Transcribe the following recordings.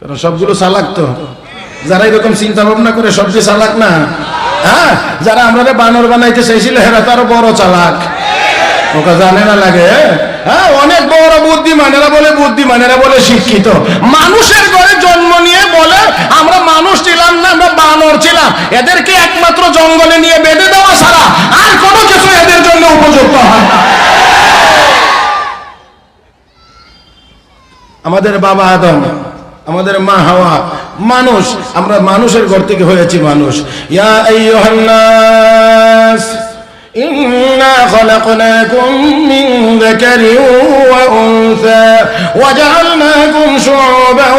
কারণ সবগুলো চালাক তো। যারা এরকম চিন্তা ভাবনা করে সবচেয়ে চালাক না? হ্যাঁ? যারা আমরা বানর বানাইতে চাইছিল, হেরা তো আরও বড় চালাক। ওকে জানে না লাগে হ্যাঁ অনেক বড় বুদ্ধিমান, এরা বলে বুদ্ধিমান, এরা বলে শিক্ষিত। মানুষের ঘরে জন্ম নিয়ে বলে, আমরা মানুষ ছিলাম না, আমরা বানর ছিলাম। এদেরকে একমাত্র জঙ্গলে নিয়ে বেঁধে দেওয়া ছাড়া আর কোনো কিছু এদের জন্য উপযুক্ত হয় না। আমাদের বাবা আদম আমাদের মা হাওয়া মানুষ আমরা মানুষের ঘর থেকে হয়েছি মানুষ ইয়া আইয়ুহান নাস إنا خلقناكم من ذكر وأنثى وجعلناكم شعوبا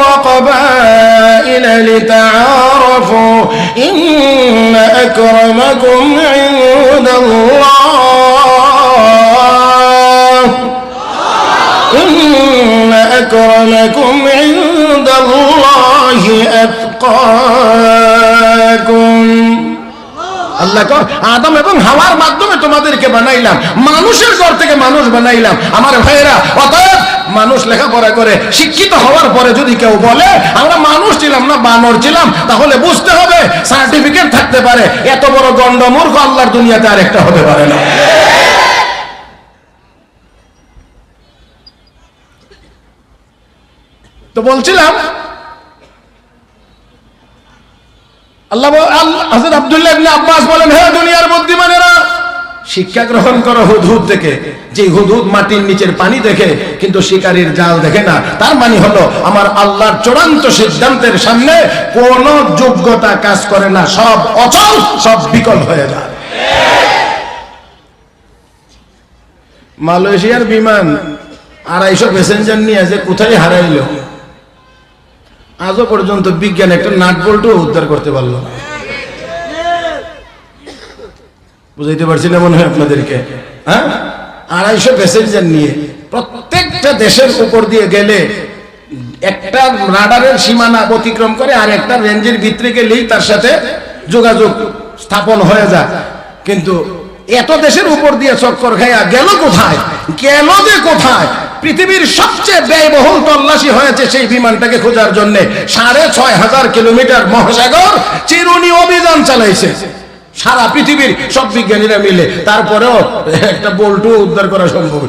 وقبائل لتعارفوا إن أكرمكم عند الله إن أكرمكم عند الله أتقاكم আল্লাহ কয়, আদম এবং হাওয়ার মাধ্যমে তোমাদেরকে বানাইলাম মানুষের ঘর থেকে মানুষ বানাইলাম আমার ভাইয়েরা অতএব মানুষ লেখাপড়া করে শিক্ষিত হওয়ার পরে যদি কেউ বলে আমরা মানুষ ছিলাম না বানর ছিলাম তাহলে বুঝতে হবে সার্টিফিকেট থাকতে পারে এত বড় গন্ডমূর্খ আল্লাহর দুনিয়াতে আর একটা হতে পারে না তো বলছিলাম, আল্লাহ হাজরত আব্দুল্লাহ আব্বাস বলেন দুনিয়ার বুদ্ধিমানেরা, শিক্ষা গ্রহণ করো হুদহুদ থেকে যে হুদহুদ মাটির নিচের পানি দেখে, কিন্তু শিকারীর জাল দেখে না। তার মানে হলো, আমার আল্লাহর চূড়ান্ত সিদ্ধান্তের সামনে কোন যোগ্যতা কাজ করে না। সব অচল, সব বিকল হয়ে যায়। মালয়েশিয়ার বিমান আড়াইশো প্যাসেঞ্জার নিয়ে যে কোথায় হারাইলো? আজও পর্যন্ত বিজ্ঞান একটা নাট বল্টু উদ্ধার করতে পারল। বুঝাইতে পারছি না মনে হয় আপনাদেরকে? হ্যাঁ? আড়াইশো প্যাসেঞ্জার নিয়ে প্রত্যেকটা দেশের উপর দিয়ে গেলে একটা রাডারের সীমানা অতিক্রম করে আর একটা রেঞ্জের ভিতরে গেলেই তার সাথে যোগাযোগ স্থাপন হয়ে যায়। কিন্তু এত দেশের উপর দিয়ে চক্কর খাইয়া গেল কোথায়? গেল যে কোথায়? পৃথিবীর সবচেয়ে ব্যয়বহুল তল্লাশি হয়েছে সেই বিমানটাকে খোঁজার জন্য। সাড়ে ছয় হাজার কিলোমিটার মহাসাগর চিরুনি অভিযান চালাইছে। সারা পৃথিবীর সব বিজ্ঞানীরা মিলে। তারপরেও একটা বল্টু উদ্ধার করা সম্ভব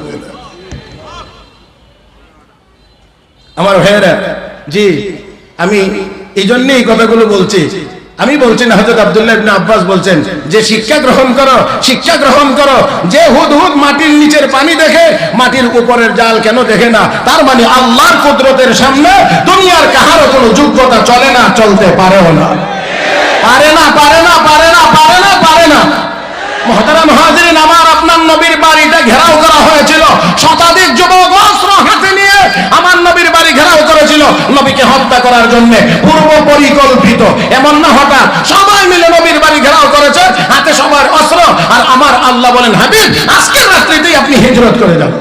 আমার ভাইয়েরা, জি, আমি এই জন্যই এই কথাগুলো বলছি। আমি বলছি না হজরত আব্দুল্লাহ ইবনে আব্বাস বলছেন যে শিক্ষা গ্রহণ করো, শিক্ষা গ্রহণ করো। যে হুদ হুদ মাটির নিচের পানি দেখে, মাটির উপরের জাল কেন দেখে না? তার মানে আল্লাহর কুদরতের সামনে দুনিয়ার কাহারও কোনো যোগ্যতা চলে না, চলতে পারেও না। পারে না পারে না পারে না পারে না পারে না। মহতারা মহাজিরিন আমার আপনার নবীর বাড়িটা ঘেরাও করা হয়েছিল শতাধিক যুবক অস্ত্র হাতে নিয়ে আমার নবীর বাড়ি ঘেরাও করেছিল নবীকে হত্যা করার জন্য পূর্ব পরিকল্পিত এমন না হঠাৎ সবাই মিলে নবীর বাড়ি ঘেরাও করেছে, হাতে সবার অস্ত্র, আর আমার আল্লাহ বলেন, হাবিব, আজকের রাত্রিতেই আপনি হিজরত করে যান।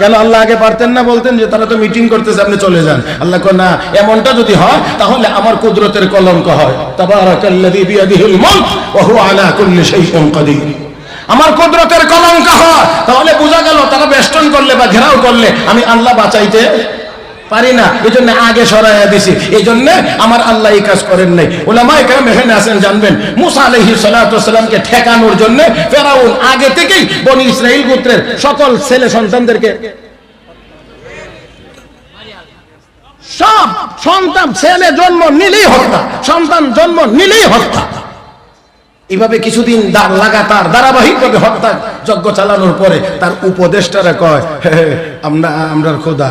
কেন আল্লাহ আগে পারতেন না বলতেন যে, তারা তো মিটিং করতেছে, আপনি চলে যান। আল্লাহ না, এমনটা যদি হয়, তাহলে আমার কুদরতের কলঙ্ক হয়। আমার কুদরতের কলঙ্ক হয়, তাহলে বোঝা গেল তারা বেষ্টন করলে বা ঘেরাও করলে আমি আল্লাহ বাঁচাইতে পারি না এই জন্য আগে সরাইয়া দিছি। এই জন্য আমার আল্লাহ এই কাজ করেন নাই। ওলামা একরাম এখানে আছেন জানবেন। মুসা আলাইহি সালাতামকে ঠেকানোর জন্য ফেরাউন আগে থেকেই বনি ইসরাইল গোত্রের সকল ছেলে সন্তানদেরকে সব সন্তান ছেলে জন্ম নিলেই হত্যা সন্তান জন্ম নিলেই হত্যা এইভাবে কিছুদিন লাগাতার ধারাবাহিকভাবে হত্যা যজ্ঞ চালানোর পরে তার উপদেষ্টারা কয় "হে, হে, আমরা আমরা খোদা।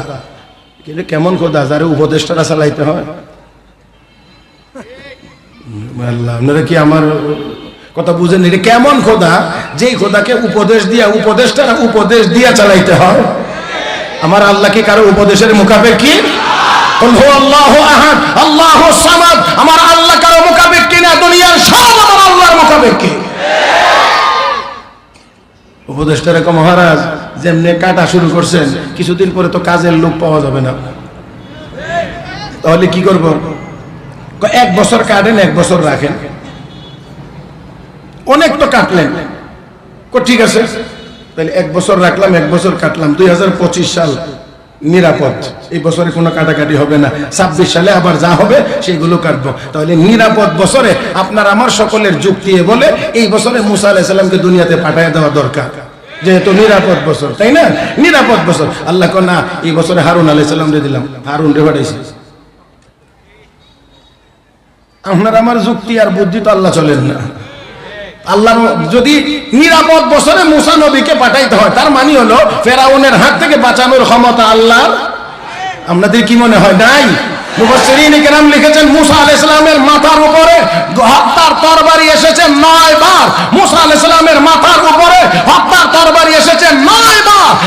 কিন্তু কেমন খোদা যারে উপদেষ্টারা চালাইতে হয়। আপনারা কি আমার কথা বুঝেন এটা কেমন খোদা যেই খোদাকে উপদেশ দিয়া, উপদেষ্টারা উপদেশ দিয়া চালাইতে হয়। আমার আল্লাহ কি কারও উপদেশের মোকাবেক কি? আল্লাহ আল্লাহ আমার আল্লাহ কারও মোকাবেক কিনা দুনিয়ার সব আমার আল্লাহর মোকাবেক কি? উপদেষ্টা রেখো মহারাজ, যেমনি কাটা শুরু করছেন, কিছুদিন পরে তো কাজের লোক পাওয়া যাবে না। তাহলে কি করব? এক বছর কাটেন, এক বছর রাখেন। অনেক তো কাটলেন। ঠিক আছে। তাহলে এক বছর রাখলাম, এক বছর কাটলাম, দুই হাজার পঁচিশ সাল। নিরাপদ। এই বছরে কোনো কাটাকাটি হবে না। ছাব্বিশ সালে আবার যা হবে সেগুলো কাটবো। তাহলে নিরাপদ বছরে আপনার আমার সকলের যুক্তি বলে এই বছরে মুসা আলাহিসাল্লামকে দুনিয়াতে পাঠিয়ে দেওয়া দরকার। যেহেতু নিরাপদ বছর, তাই না? নিরাপদ বছর। আল্লাহ না, এই বছরে হারুন আলাইসাল্লাম রে দিলাম। হারুন রে পাঠাইছি। আপনার আমার যুক্তি আর বুদ্ধি তো আল্লাহ চলেন না। আল্লাহ যদি নিরাপদ বছরে মুসা নবীকে পাঠাইতে হয়। তার মানে হলো, ফেরাউনের হাত থেকে বাঁচানোর ক্ষমতা আল্লাহ আপনাদের কি মনে হয়? নাই। মুসা মাথার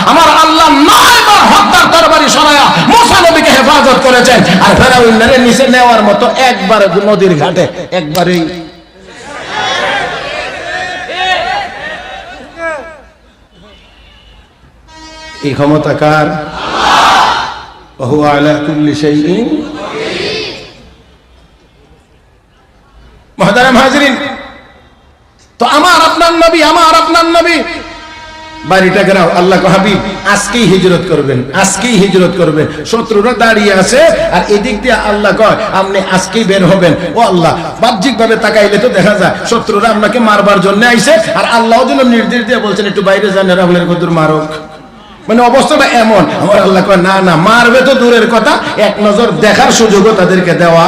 আমার আল্লাহ মুসা হেফাজত করেছেন। আর ফেরাউনের নিচে নেওয়ার মতো একবার নদীর ঘাটে, একবারই এই ক্ষমতা কার? বহু গেরাও আল্লাহ শত্রুরা দাঁড়িয়ে আছে, আর এদিক দিয়ে আল্লাহ আপনি আজকেই বের হবেন। ও আল্লাহ বাহ্যিক ভাবে তাকাইলে তো দেখা যায়, শত্রুরা আপনাকে মারবার জন্য আইছে, আর আল্লাহ যেন নির্দেশ দিয়ে বলছেন, একটু বাইরে যান আপনার কদুর মারক। মানে অবস্থাটা এমন আমার আল্লাহ কয় না না মারবে তো দূরের কথা এক নজর দেখার সুযোগও তাদেরকে দেওয়া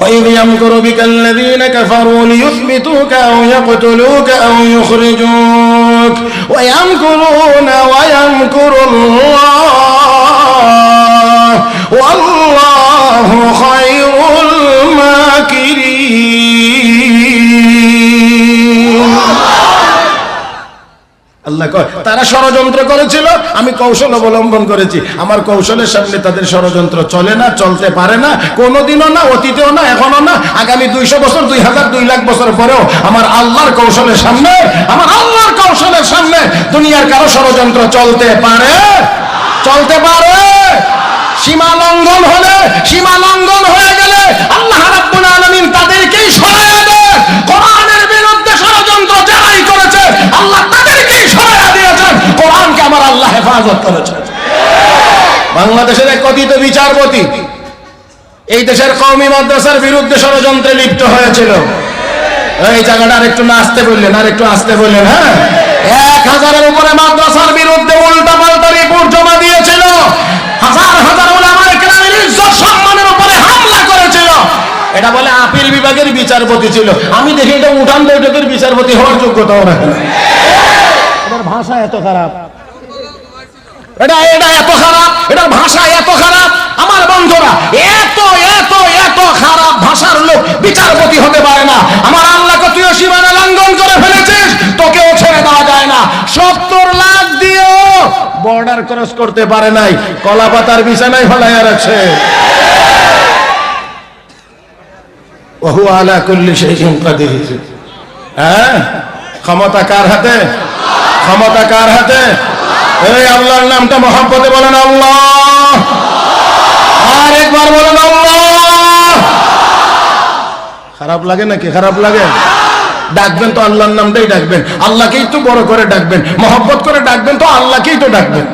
وإذ يمكر بك الذين كفروا ليثبتوك أو يقتلوك أو يخرجوك ويمكرون ويمكر الله والله خير আল্লাহ কয়, তারা ষড়যন্ত্র করেছিল, আমি কৌশল অবলম্বন করেছি। আমার কৌশলের সামনে তাদের ষড়যন্ত্র চলে না, চলতে পারে না, কোনোদিনও না, অতীতেও না এখনও না, আগামী দুইশো বছর, দুই হাজার দুই লাখ বছর পরেও আমার আল্লাহর কৌশলের সামনে, আমার আল্লাহর কৌশলের সামনে দুনিয়ার কারও ষড়যন্ত্র চলতে পারে? চলতে পারে? হেফাজত করেছে বাংলাদেশের এক কথিত বিচারপতি, এই দেশের কওমি মাদ্রাসার বিরুদ্ধে ষড়যন্ত্রে লিপ্ত হয়েছিল। এই জায়গাটা আর একটু নাচতে বললেন আর একটু আসতে বললেন হ্যাঁ? এক হাজারের উপরে মাদ্রাসার বিরুদ্ধে উল্টা পাল্টা রিপোর্ট জমা দিয়েছিল। হাজার হাজার এটা বলে আপিল বিভাগের বিচারপতি ছিল। আমি দেখি এটা উঠান বৈঠকের বিচারপতি হওয়ার এটার ভাষা এত খারাপ। এটা এটা এত খারাপ, এটার ভাষা এত খারাপ। আমার বন্ধুরা, এত এত এত খারাপ ভাষার লোক বিচারপতি হতে পারে না। আমার আল্লাহকে তুইও সীমানা লঙ্ঘন করে ফেলেছিস, তোকেও ছেড়ে দেওয়া যায় না। সত্তর লাখ দিয়েও বর্ডার ক্রস করতে পারে নাই কলা পাতার বিছানায় ফলাইয়া রাখছে। ওহু আলা কুল্লি শাইইন কাদির। হ্যাঁ? ক্ষমতা কার হাতে? ক্ষমতা কার হাতে? এই আল্লাহর নামটা মহাব্বতে বলেন আল্লাহ। আর একবার বলেন খারাপ লাগে নাকি? খারাপ লাগে? ডাকবেন তো আল্লাহর নামটাই ডাকবেন। আল্লাহকেই তো বড় করে ডাকবেন। মহব্বত করে ডাকবেন তো আল্লাহকেই তো ডাকবেন।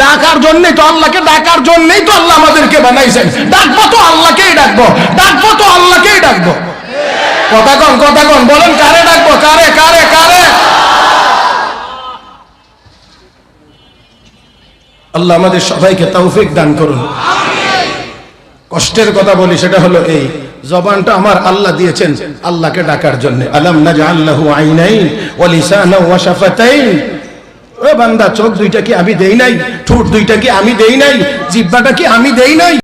ডাকার জন্যই তো আল্লাহকে, ডাকার জন্যই তো আল্লাহ আমাদেরকে বানাইছেন। ডাকবো তো আল্লাহকেই ডাকবো। ডাকবো তো আল্লাহকেই ডাকবো। কথা কন কথা কন। বলেন, কারে ডাকবো? কারে কারে কারে? আল্লাহ আমাদের সবাইকে তৌফিক দান করুন। কষ্টের কথা বলি, সেটা হলো এই, জবানটা আমার আল্লাহ দিয়েছেন, আল্লাহকে ডাকার জন্য। আলম নাজআল্লাহু আইনাইন ও বান্দা, চোখ দুইটা কি আমি দেই নাই? ঠোঁট দুইটা কি আমি দেই নাই? জিহ্বাটা কি আমি দেই নাই?